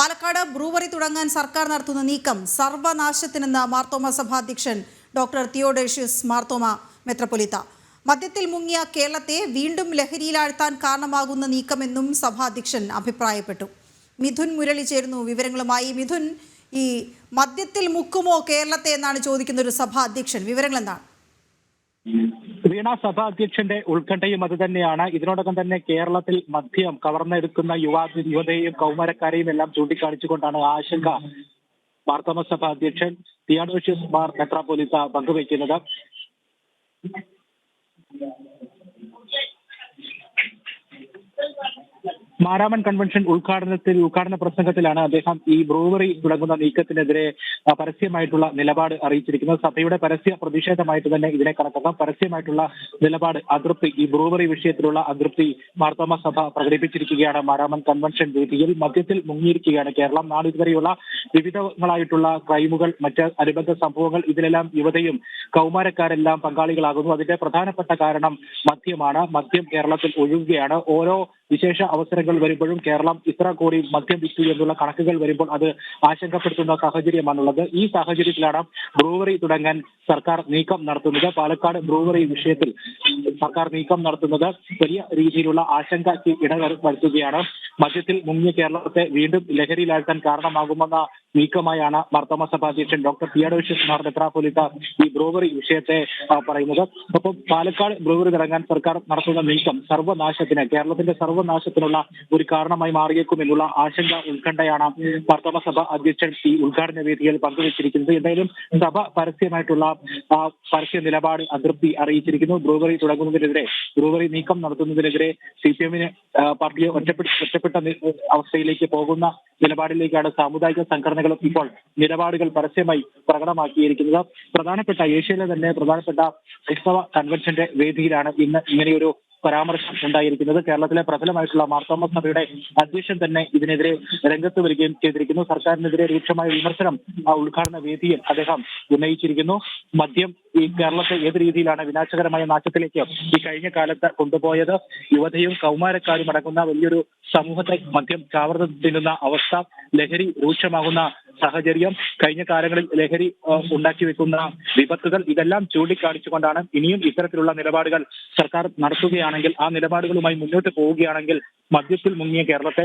Palakkad brewery തുടങ്ങാൻ സർക്കാർ നടത്തുന്ന നീക്കം സർവനാശത്തിനെന്ന് മാർത്തോമ സഭ അധ്യക്ഷൻ ഡോക്ടർ തിയോഡേഷ്യസ് മാർത്തോമ മെത്രപ്പൊലിത്ത മദ്യത്തിൽ മുങ്ങിയ കേരളത്തെ വീണ്ടും ലഹരിയിലാഴ്ത്താൻ കാരണമാകുന്ന നീക്കമെന്നും സഭാധ്യക്ഷൻ അഭിപ്രായപ്പെട്ടു. മിഥുൻ മുരളി ചേരുന്നു വിവരങ്ങളുമായി. മിഥുൻ ഈ മദ്യത്തിൽ മുക്കുമോ കേരളത്തെ എന്നാണ് ചോദിക്കുന്ന ഒരു സഭാ അധ്യക്ഷൻ വിവരങ്ങൾ എന്താണ് വീണ സഭാ അധ്യക്ഷന്റെ ഉത്കണ്ഠയും അത് തന്നെയാണ്. ഇതിനോടകം തന്നെ കേരളത്തിൽ മദ്യം കവർന്നെടുക്കുന്ന യുവാ യുവതയെയും കൗമാരക്കാരെയും എല്ലാം ചൂണ്ടിക്കാണിച്ചുകൊണ്ടാണ് ആശങ്ക മാർത്തോമ സഭ അധ്യക്ഷൻ തിയാഡോഷ്യസ് മാർ മെത്രാപോലിത്ത പങ്കുവയ്ക്കുന്നത്. മാരാമൻ കൺവെൻഷൻ ഉദ്ഘാടനത്തിൽ ഉദ്ഘാടന പ്രസംഗത്തിലാണ് അദ്ദേഹം ഈ ബ്രൂവറി തുടങ്ങുന്ന നീക്കത്തിനെതിരെ പരസ്യമായിട്ടുള്ള നിലപാട് അറിയിച്ചിരിക്കുന്നത്. സഭയുടെ പരസ്യ പ്രതിഷേധമായിട്ട് തന്നെ ഇതിനെ കണക്കാക്കാം. പരസ്യമായിട്ടുള്ള നിലപാട് അതൃപ്തി ഈ ബ്രൂവറി വിഷയത്തിലുള്ള അതൃപ്തി മാർത്തോമ സഭ പ്രകടിപ്പിച്ചിരിക്കുകയാണ് മാരാമൻ കൺവെൻഷൻ വേദിയിൽ. മധ്യത്തിൽ മുങ്ങിയിരിക്കുകയാണ് കേരളം. നാളിതുവരെയുള്ള വിവിധങ്ങളായിട്ടുള്ള ക്രൈമുകൾ മറ്റ് അനുബന്ധ സംഭവങ്ങൾ ഇതിലെല്ലാം യുവതയും കൗമാരക്കാരെല്ലാം പങ്കാളികളാകുന്നു. അതിന്റെ പ്രധാനപ്പെട്ട കാരണം മദ്യമാണ്. മദ്യം കേരളത്തിൽ ഒഴുകുകയാണ്. ഓരോ വിശേഷ അവസരങ്ങൾ വരുമ്പോഴും കേരളം ഇത്ര കോടി മദ്യം വിറ്റു എന്നുള്ള കണക്കുകൾ വരുമ്പോൾ അത് ആശങ്കപ്പെടുത്തുന്ന സാഹചര്യമാണുള്ളത്. ഈ സാഹചര്യത്തിലാണ് ബ്രൂവറി തുടങ്ങാൻ സർക്കാർ നീക്കം നടത്തുന്നത്. പാലക്കാട് ബ്രൂവറി വിഷയത്തിൽ സർക്കാർ നീക്കം നടത്തുന്നത് വലിയ രീതിയിലുള്ള ആശങ്കയ്ക്ക് ഇടവരുത്തുകയാണ് മദ്യത്തിൽ മുങ്ങിയ കേരളത്തെ വീണ്ടും ലഹരിയിലാഴ്ത്താൻ കാരണമാകുമെന്ന നീക്കമായാണ് മാർത്തോമ അധ്യക്ഷൻ ഡോക്ടർ തിയാഡോഷ്യസ് മാർ മെത്രാപ്പൊലിത്ത ഈ ബ്രൂവറി വിഷയത്തെ പറയുന്നത്. ഒപ്പം പാലക്കാട് ബ്രൂവറി തുടങ്ങാൻ സർക്കാർ നടത്തുന്ന നീക്കം സർവനാശത്തിന് കേരളത്തിന്റെ സർവനാശത്തിനുള്ള ഒരു കാരണമായി മാറിയേക്കും എന്നുള്ള ആശങ്ക ഉത്കണ്ഠയാണ് മാർത്തോമ സഭ അധ്യക്ഷൻ ഈ ഉദ്ഘാടന വേദിയിൽ പങ്കുവച്ചിരിക്കുന്നത്. എന്തായാലും സഭ പരസ്യമായിട്ടുള്ള പരസ്യ നിലപാട് അതൃപ്തി അറിയിച്ചിരിക്കുന്നു. ബ്രൂവറി തുടങ്ങുന്നതിനെതിരെ ബ്രൂവറി നീക്കം നടത്തുന്നതിനെതിരെ സി പി എമ്മിന് പാർട്ടിയെ ഒറ്റപ്പെട്ട ഒറ്റപ്പെട്ട അവസ്ഥയിലേക്ക് പോകുന്ന നിലപാടിലേക്കാണ് സാമുദായിക സംഘടനകളും ഇപ്പോൾ നിലപാടുകൾ പരസ്യമായി പ്രകടമാക്കിയിരിക്കുന്നത്. പ്രധാനപ്പെട്ട ഏഷ്യയിലെ തന്നെ പ്രധാനപ്പെട്ട ക്രൈസ്തവ കൺവെൻഷന്റെ വേദിയിലാണ് ഇന്ന് ഇങ്ങനെയൊരു പരാമർശം ഉണ്ടായിരിക്കുന്നത് കേരളത്തിലെ പ്രബലമായിട്ടുള്ള മാർത്തോമ സഭയുടെ അധ്യക്ഷൻ തന്നെ ഇതിനെതിരെ രംഗത്ത് വരികയും ചെയ്തിരിക്കുന്നു. സർക്കാരിനെതിരെ രൂക്ഷമായ വിമർശനം ആ ഉദ്ഘാടന വേദിയിൽ അദ്ദേഹം ഉന്നയിച്ചിരിക്കുന്നു. മദ്യം ഈ കേരളത്തെ ഏത് രീതിയിലാണ് വിനാശകരമായ നാശത്തിലേക്ക് ഈ കഴിഞ്ഞ കാലത്ത് കൊണ്ടുപോയത്? യുവതയും കൗമാരക്കാരും അടങ്ങുന്ന വലിയൊരു സമൂഹത്തെ മദ്യം ചാവർന്ന് തിന്നുന്ന അവസ്ഥ ലഹരി രൂക്ഷമാകുന്ന സാഹചര്യം കഴിഞ്ഞ കാലങ്ങളിൽ ലഹരി ഉണ്ടാക്കി വെക്കുന്ന വിപത്തുകൾ ഇതെല്ലാം ചൂണ്ടിക്കാണിച്ചുകൊണ്ടാണ് ഇനിയും ഇത്തരത്തിലുള്ള നിലപാടുകൾ സർക്കാർ നടത്തുകയാണെങ്കിൽ ആ നിലപാടുകളുമായി മുന്നോട്ട് പോവുകയാണെങ്കിൽ മദ്യത്തിൽ മുങ്ങിയ കേരളത്തെ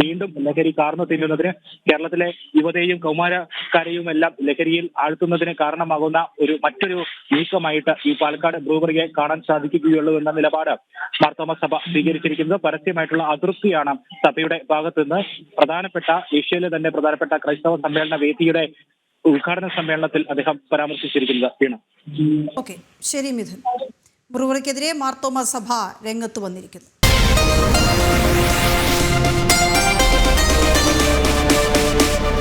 വീണ്ടും ലഹരി കാർന്നു തിന്നുന്നതിന് കേരളത്തിലെ യുവതയും കൗമാരക്കാരെയും എല്ലാം ലഹരിയിൽ ആഴ്ത്തുന്നതിന് കാരണമാകുന്ന ഒരു മറ്റൊരു നീക്കമായിട്ട് ഈ പാലക്കാട് ബ്രൂവറിയെ കാണാൻ സാധിക്കുകയുള്ളൂ എന്ന നിലപാട് മാർത്തോമ സഭ സ്വീകരിച്ചിരിക്കുന്നത്. പരസ്യമായിട്ടുള്ള അതൃപ്തിയാണ് സഭയുടെ ഭാഗത്തുനിന്ന്. പ്രധാനപ്പെട്ട ഏഷ്യയിലെ തന്നെ പ്രധാനപ്പെട്ട ക്രൈസ്തവ സമ്മേളന വേദിയുടെ ഉദ്ഘാടന സമ്മേളനത്തിൽ അദ്ദേഹം പരാമർശിച്ചിരിക്കുന്നത് വീണ. ഓക്കെ ശരി മിഥുൻ. ബ്രൂവറിക്കെതിരെ മാർത്തോമ സഭ രംഗത്ത് വന്നിരിക്കുന്നു.